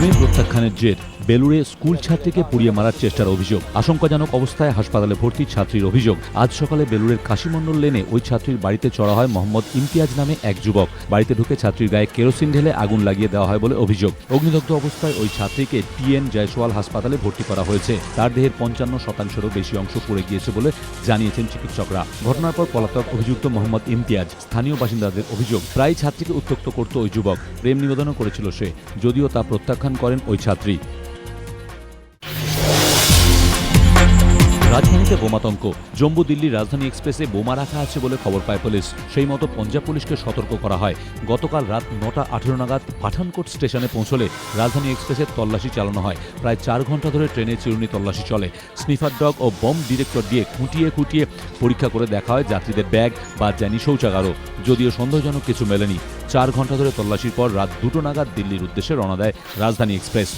benvenuti a Caneggiere. বেলুড়ে school ছাত্রীকে পুড়িয়ে মারার চেষ্টার অভিযোগ। আশঙ্কাজনক অবস্থায় হাসপাতালে ভর্তি ছাত্রীর অভিযোগ। আজ সকালে বেলুড়ের কাশীমণ্ডল লেনে ওই ছাত্রীর বাড়িতে চড়া হয় মোহাম্মদ ইমতিয়াজ নামে এক যুবক। বাড়িতে ঢুকে ছাত্রীর গায়ে কেরোসিন ঢেলে আগুন লাগিয়ে দেওয়া হয় বলে অভিযোগ। অগ্নিদগ্ধ অবস্থায় ওই ছাত্রীকে টিএন জয়সওয়াল হাসপাতালে ভর্তি করা হয়েছে। তার দেহের পঞ্চান্ন শতাংশেরও বেশি অংশ পড়ে গিয়েছে বলে জানিয়েছেন চিকিৎসকরা। ঘটনার পর পলাতক অভিযুক্ত মোহাম্মদ ইমতিয়াজ। স্থানীয় বাসিন্দাদের অভিযোগ প্রায় ছাত্রীকে উত্তক্ত করত ওই যুবক। প্রেম নিবেদনও করেছিল সে। যদিও তা প্রত্যাখ্যান করেন ওই ছাত্রী। রাজধানীতে বোমাতঙ্ক। জম্মু দিল্লির রাজধানী এক্সপ্রেসে বোমা রাখা আছে বলে খবর পায় পুলিশ। সেই মতো পঞ্জাব পুলিশকে সতর্ক করা হয়। গতকাল রাত নটা আঠেরো নাগাদ পাঠানকোট স্টেশনে পৌঁছলে রাজধানী এক্সপ্রেসের তল্লাশি চালানো হয়। প্রায় চার ঘণ্টা ধরে ট্রেনে চিরুনি তল্লাশি চলে। স্নিফার ডগ ও বম ডিরেক্টর দিয়ে খুঁটিয়ে খুঁটিয়ে পরীক্ষা করে দেখা হয় যাত্রীদের ব্যাগ বা জ্যানি শৌচাগারও। যদিও সন্দেহজনক কিছু মেলেনি। চার ঘণ্টা ধরে তল্লাশির পর রাত দুটো নাগাদ দিল্লির উদ্দেশ্যে রওনা দেয় রাজধানী এক্সপ্রেস।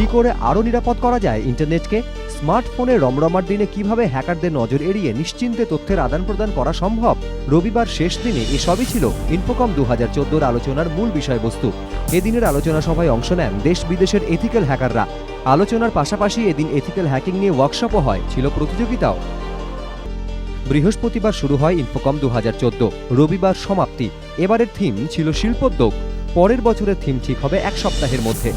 কি করে আরও নিরাপদ করা যায় ইন্টারনেটকে? স্মার্টফোনে রমরমার দিনে কীভাবে হ্যাকারদের নজর এড়িয়ে নিশ্চিন্তে তথ্যের আদান প্রদান করা সম্ভব? রবিবার শেষ দিনে এসবই ছিল ইনফোকম দু হাজার চোদ্দোর আলোচনার মূল বিষয়বস্তু। এদিনের আলোচনা সভায় অংশ নেন দেশ বিদেশের এথিক্যাল হ্যাকাররা আলোচনার পাশাপাশি এদিন এথিক্যাল হ্যাকিং নিয়ে ওয়ার্কশপও হয়, ছিল প্রতিযোগিতাও। বৃহস্পতিবার শুরু হয় ইনফোকম দু হাজার চোদ্দ। রবিবার সমাপ্তি। এবারের থিম ছিল শিল্পোদ্যোগ। পরের বছরের থিম ঠিক হবে এক সপ্তাহের মধ্যে।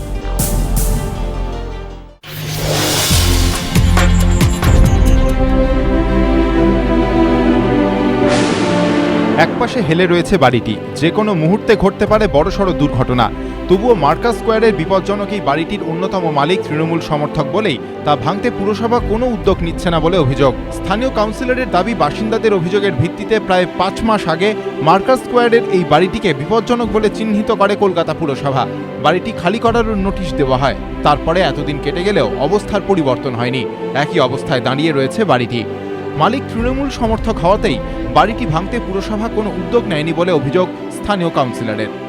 একপাশে হেলে রয়েছে বাড়িটি। যে কোনো মুহূর্তে ঘটতে পারে বড়সড় দুর্ঘটনা। তবুও মার্কাস স্কোয়ারের বিপজ্জনক এই বাড়িটির অন্যতম মালিক তৃণমূল সমর্থক বলেই তা ভাঙতে পুরসভা কোনো উদ্যোগ নিচ্ছে না বলে অভিযোগ। স্থানীয় কাউন্সিলরের দাবি বাসিন্দাদের অভিযোগের ভিত্তিতে প্রায় পাঁচ মাস আগে মার্কাস স্কোয়ারের এই বাড়িটিকে বিপজ্জনক বলে চিহ্নিত করে কলকাতা পুরসভা। বাড়িটি খালি করার নোটিশ দেওয়া হয়। তারপরে এতদিন কেটে গেলেও অবস্থার পরিবর্তন হয়নি। একই অবস্থায় দাঁড়িয়ে রয়েছে বাড়িটি। মালিক তৃণমূল সমর্থক হওয়াতেই বাড়িটি ভাঙতে পুরসভা কোনো উদ্যোগ নেয়নি বলে অভিযোগ স্থানীয় কাউন্সিলরের।